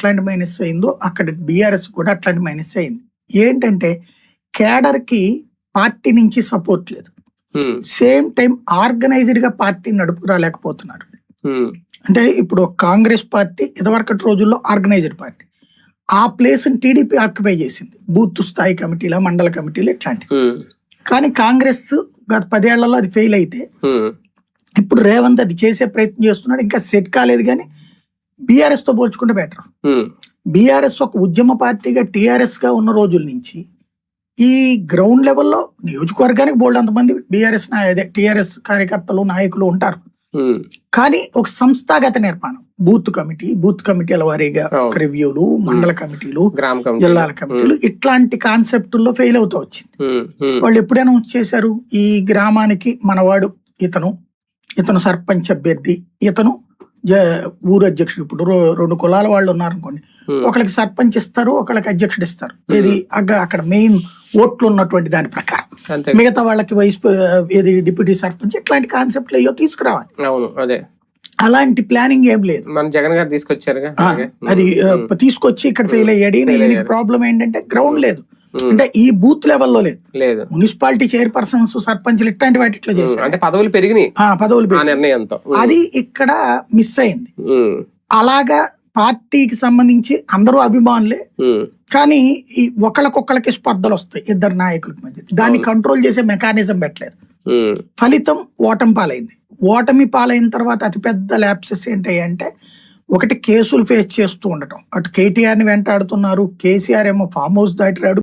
ఎట్లాంటి మైనస్ అయిందో అక్కడ బీఆర్ఎస్ కూడా అట్లాంటి మైనస్ అయింది. ఏంటంటే కేడర్కి పార్టీ నుంచి సపోర్ట్ లేదు. సేమ్ టైం ఆర్గనైజ్డ్గా పార్టీ నడుపుకురాలేకపోతున్నారు ఉమ్, అంటే ఇప్పుడు కాంగ్రెస్ పార్టీ ఇదివరకటి రోజుల్లో ఆర్గనైజ్డ్ పార్టీ ఆ ప్లేస్ టీడీపీ ఆక్యుపై చేసింది. బూత్ స్థాయి కమిటీల మండల కమిటీలు ఇట్లాంటివి. ఉమ్, కానీ కాంగ్రెస్ గత పదేళ్ళలో అది ఫెయిల్ అయితే ఉమ్, ఇప్పుడు రేవంత్ అది చేసే ప్రయత్నం చేస్తున్నాడు. ఇంకా సెట్ కాలేదు కానీ బీఆర్ఎస్తో పోల్చుకుంటే బెటర్ బీఆర్ఎస్ ఒక ఉద్యమ పార్టీగా టీఆర్ఎస్గా ఉన్న రోజుల నుంచి ఈ గ్రౌండ్ లెవెల్లో నియోజకవర్గానికి బోల్డ్ అంతమంది బీఆర్ఎస్ అదే టీఆర్ఎస్ కార్యకర్తలు నాయకులు ఉంటారు. కానీ ఒక సంస్థాగత నిర్మాణం. బూత్ కమిటీ బూత్ కమిటీల వారీగా. ఒక రివ్యూలు మండల కమిటీలు జిల్లాల కమిటీలు ఇట్లాంటి కాన్సెప్టుల్లో ఫెయిల్ అవుతూ వచ్చింది. వాళ్ళు ఎప్పుడు అనౌన్స్ చేశారు? ఈ గ్రామానికి మనవాడు ఇతను ఇతను సర్పంచ్ అభ్యర్థి ఇతను ఊరు అధ్యక్షుడు. ఇప్పుడు రెండు కులాల వాళ్ళు ఉన్నారు అనుకోండి. ఒకళ్ళకి సర్పంచ్ ఇస్తారు ఒకళ్ళకి అధ్యక్షుడు ఇస్తారు. ఇది అక్కడ మెయిన్ ఓట్లు ఉన్నటువంటి దాని ప్రకారం. మిగతా వాళ్ళకి వైస్ ఏది డిప్యూటీ సర్పంచ్ ఇట్లాంటి కాన్సెప్ట్లు అయ్యో తీసుకురావాలి. అవును అదే. అలాంటి ప్లానింగ్ ఏం లేదు. మన జగన్ గారు అలాగే. అది తీసుకొచ్చి ఇక్కడ ఫెయిల్ అయ్యాడు. ప్రాబ్లం ఏంటంటే గ్రౌండ్ లేదు. అంటే ఈ బూత్ లెవెల్లో లేదు. లేదు. మున్సిపాలిటీ చైర్పర్సన్స్ సర్పంచ్లు ఇట్లాంటి వాటిట్లో ఉమ్, చేశారు. అంటే పదవులు పెరిగినాయి. పదవులు. నిర్ణయంతో. అది ఇక్కడ మిస్ అయింది. అలాగా పార్టీకి సంబంధించి అందరూ అభిమానులే. కానీ ఈ ఒకళ్ళకొక్కళ్ళకి స్పర్ధలు వస్తాయి ఇద్దరు నాయకుల మధ్య. దాన్ని కంట్రోల్ చేసే మెకానిజం పెట్టలేదు. ఫలితం ఓటమి పాలైంది. ఓటమి పాలైన తర్వాత అతిపెద్ద ల్యాప్సెస్ ఏంటంటే ఒకటి కేసులు ఫేస్ చేస్తూ ఉండటం. అటు కేటీఆర్ని వెంటాడుతున్నారు కేసీఆర్ ఏమో ఫామ్ హౌస్ దాటిరాడు.